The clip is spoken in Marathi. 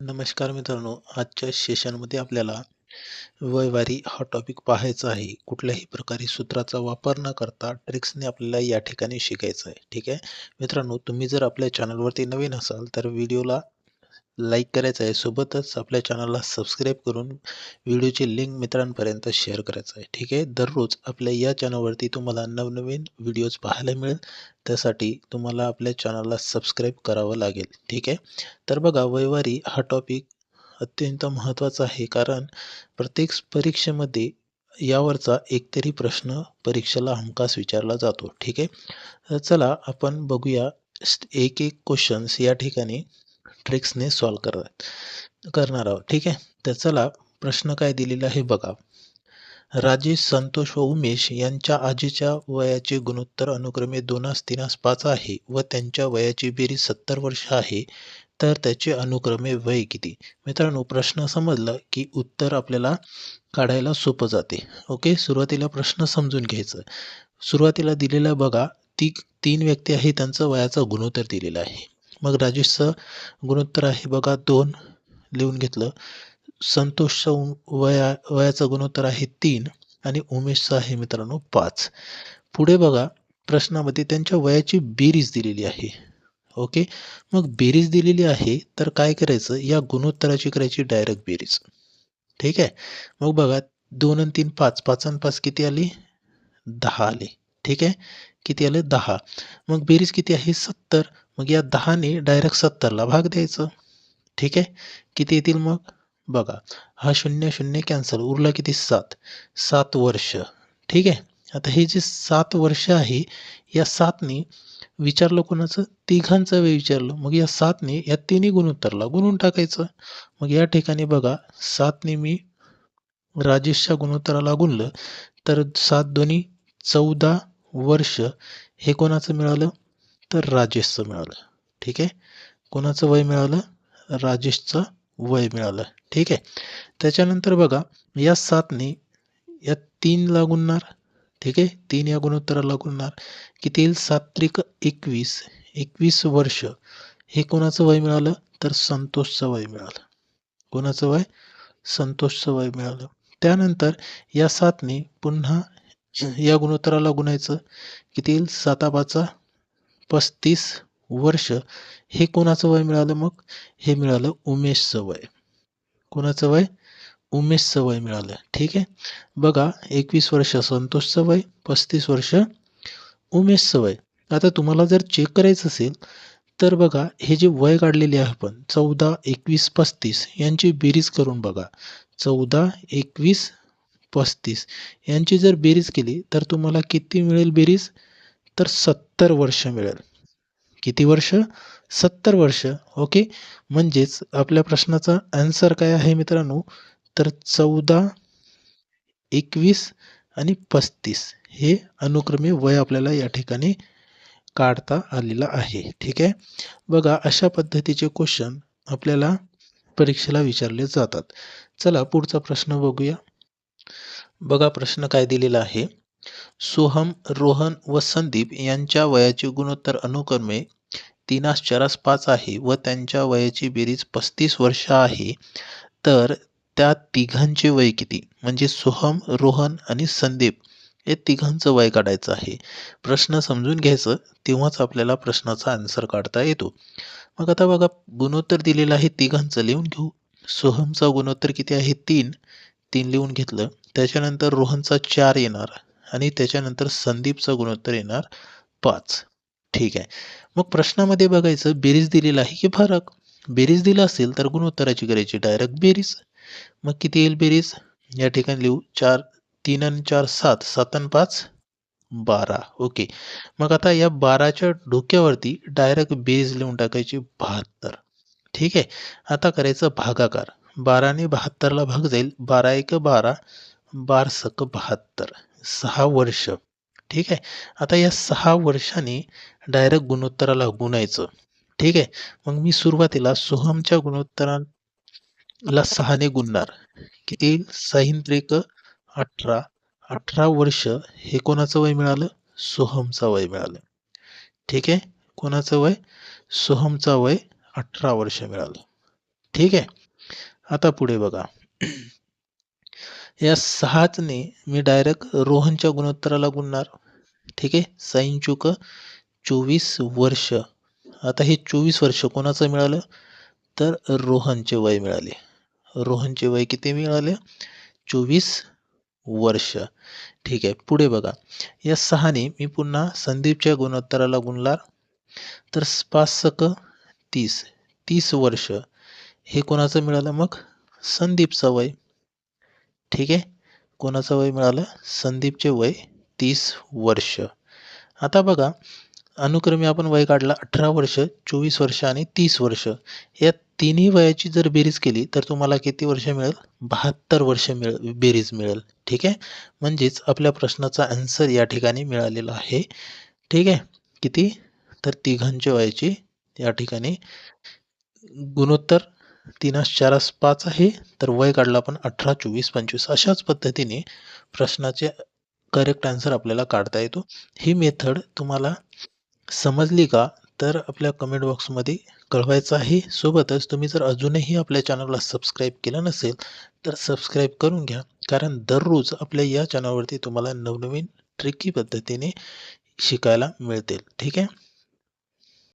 नमस्कार मित्रांनो, आजच्या सेशनमध्ये आपल्याला वयवारी हा टॉपिक पाहायचा आहे. कुठल्याही प्रकारे सूत्राचा वापर न करता ट्रिक्सने आपल्याला या ठिकाणी शिकायचं आहे. ठीक आहे. मित्रांनो, तुम्ही जर आपल्या चॅनलवरती नवीन असाल तर व्हिडिओला लाईक करायचं आहे. सोबतच आपल्या चॅनलला सबस्क्राईब करून व्हिडिओची लिंक मित्रांपर्यंत शेअर करायचं आहे. ठीक आहे. दररोज आपल्या या चॅनलवरती तुम्हाला नवनवीन व्हिडिओज पाहायला मिळेल. त्यासाठी तुम्हाला आपल्या चॅनलला सबस्क्राईब करावं लागेल. ठीक आहे. तर बघा वैवारी हा टॉपिक अत्यंत महत्त्वाचा आहे कारण प्रत्येक परीक्षेमध्ये यावरचा एकतरी प्रश्न परीक्षेला हमखास विचारला जातो. ठीक आहे. चला आपण बघूया एक एक क्वेश्चन्स या ठिकाणी ट्रिक्सने सॉल्व करत करणार आहोत. ठीक आहे. तर चला प्रश्न काय दिलेला आहे बघा. राजेश, संतोष व उमेश यांच्या आजीच्या वयाचे गुणोत्तर अनुक्रमे दोनास तीनास पाच आहे व त्यांच्या वयाची बेरीज सत्तर वर्ष आहे. तर त्याचे अनुक्रमे वय किती? मित्रांनो प्रश्न समजला की उत्तर आपल्याला काढायला सोपं जाते. ओके. सुरुवातीला प्रश्न समजून घ्यायचं. सुरुवातीला दिलेला बघा ती तीन व्यक्ती आहे त्यांचं वयाचा गुणोत्तर दिलेला आहे. मग राजेशचं गुणोत्तर आहे बघा दोन लिहून घेतलं. संतोषचं वया वयाचं गुणोत्तर आहे तीन आणि उमेशचं आहे मित्रांनो पाच. पुढे बघा प्रश्नामध्ये त्यांच्या वयाची बेरीज दिलेली आहे. ओके. मग बेरीज दिलेली आहे तर काय करायचं या गुणोत्तराची करायची डायरेक्ट बेरीज. ठीक आहे. मग बघा दोन आणि तीन पाच पाच आणि पाच किती आली? दहा आली ठीक आहे. किती आले? दहा. मग बेरीज किती आहे? सत्तर. मग या दहाने डायरेक्ट सत्तरला भाग द्यायचं. ठीक आहे. किती येतील मग? बघा हा शून्य शून्य कॅन्सल उरला किती? सात. सात वर्ष. ठीक आहे. आता हे जे सात वर्ष आहे या सातने विचारलं कोणाचं? तिघांचं वेळ विचारलं. मग या सातने या तिन्ही गुणोत्तरला गुणून टाकायचं. मग या ठिकाणी बघा सातने मी राजेशच्या गुणोत्तराला गुणलं तर सात दोन्ही चौदा वर्ष हे कोणाचं मिळालं? तर राजेशचं मिळालं. ठीक आहे. कोणाचं वय मिळालं? राजेशचं वय मिळालं. ठीक आहे. त्याच्यानंतर बघा या सातने या तीनला गुणणार. ठीक आहे. तीन या गुणोत्तराला गुणणार. किती येईल? सात त्रिक एकवीस. एकवीस वर्ष हे कोणाचं वय मिळालं? तर संतोषचं वय मिळालं. कोणाचं वय? संतोषचं वय मिळालं. त्यानंतर या सातने पुन्हा या गुणोत्तराला गुणायचं. किती येईल? साताबाचा पस्तीस वर्ष हे कोणाचं वय मिळालं मग? हे मिळालं उमेशचं वय. कोणाचं वय? उमेशचं वय मिळालं. ठीक आहे. बघा एकवीस वर्ष संतोषचं वय, पस्तीस वर्ष उमेशचं वय. आता तुम्हाला जर चेक करायचं असेल तर बघा हे जे वय काढलेले आहे आपण चौदा, एकवीस, पस्तीस यांची बेरीज करून बघा. चौदा, एकवीस, पस्तीस यांची जर बेरीज केली तर तुम्हाला किती मिळेल बेरीज? तर सत्तर वर्ष मिळेल. किती वर्ष? सत्तर वर्ष. ओके. म्हणजेच आपल्या प्रश्नाचा आन्सर काय आहे मित्रांनो? तर चौदा, एकवीस आणि पस्तीस हे अनुक्रमे वय आपल्याला या ठिकाणी काढता आलेलं आहे. ठीक आहे. बघा अशा पद्धतीचे क्वेश्चन आपल्याला परीक्षेला विचारले जातात. चला पुढचा प्रश्न बघूया. बघा प्रश्न काय दिलेला आहे. सोहम, रोहन व संदीप यांच्या वयाचे गुणोत्तर अनुक्रमे तीनास चारास पाच आहे व त्यांच्या वयाची बेरीज पस्तीस वर्ष आहे. तर त्या तिघांचे वय किती? म्हणजे सोहम, रोहन आणि संदीप हे तिघांचं वय काढायचं आहे. प्रश्न समजून घ्यायचं तेव्हाच आपल्याला प्रश्नाचा आन्सर काढता येतो. मग आता बघा गुणोत्तर दिलेलं आहे तिघांचं लिहून घेऊ. सोहमचा गुणोत्तर किती आहे? तीन. तीन लिहून घेतलं. त्याच्यानंतर रोहनचा चार येणार आणि त्याच्यानंतर संदीपचा गुणोत्तर येणार पाच. ठीक आहे. मग प्रश्नामध्ये बघायचं बेरीज दिलेलं आहे की फरक? बेरीज दिलं असेल तर गुणोत्तराची करायची डायरेक्ट बेरीज. मग किती येईल बेरीज? या ठिकाणी लिहू चार तीन आणि चार सात, सात आणि पाच बारा. ओके. मग आता या बाराच्या डोक्यावरती डायरेक्ट बेरीज लिहून टाकायची बहात्तर. ठीक आहे. आता करायचं भागाकार. बाराने बहात्तरला भाग जाईल. बारा एक बारा, बार सक बहात्तर. सहा वर्ष. ठीक आहे. आता या सहा वर्षांनी डायरेक्ट गुणोत्तराला गुणायचं. ठीक आहे. मग मी सुरुवातीला सोहमच्या गुणोत्तराला सहाने गुणणार. किती येईल? अठरा. अठरा वर्ष हे कोणाचं वय मिळालं? सोहमचं वय मिळालं. ठीक आहे. कोणाचं वय? सोहमचं वय अठरा वर्ष मिळालं. ठीक आहे आता पुढे बघा या सहाचने मी डायरेक्ट रोहनच्या गुणोत्तराला गुणणार. ठीक आहे? साईन चुक चोवीस वर्ष. आता हे चोवीस वर्ष कोणाचं मिळालं? तर रोहनचे वय मिळाले. रोहनचे वय किती मिळाले? चोवीस वर्ष. ठीक आहे? पुढे बघा. या सहाने मी पुन्हा संदीपच्या गुणोत्तराला गुणणार. तर पाच सक तीस. तीस वर्ष. हे कोणाचं मिळालं मग? संदीपचं वय. ठीक आहे? कोणाचं वय मिळालं? संदीपचे वय तीस वर्ष. आता बघा अनुक्रमे आपण वय काढला अठरा वर्ष चोवीस वर्ष आणि तीस वर्ष. या तिन्ही वयाची जर बेरीज केली तर तुम्हाला किती वर्ष मिळेल? बहात्तर वर्ष मिळ बेरीज मिळेल. ठीक आहे? म्हणजेच आपल्या प्रश्नाचा आन्सर या ठिकाणी मिळालेला आहे. ठीक आहे? किती? तर तिघांच्या वयाची या ठिकाणी गुणोत्तर तीनास चारास पाच आहे तर वय काढला आपण अठरा चोवीस पंचवीस अशाच पद्धतीने प्रश्नाचे करेक्ट आन्सर आपल्याला काढता येतो. ही मेथड तुम्हाला समजली का तर आपल्या कमेंट बॉक्समध्ये कळवायचं आहे. सोबतच तुम्ही जर अजूनही आपल्या चॅनलला सबस्क्राईब केलं नसेल तर सबस्क्राईब करून घ्या. कारण दररोज आपल्या या चॅनलवरती तुम्हाला नवनवीन ट्रिकी पद्धतीने शिकायला मिळतील. ठीक आहे?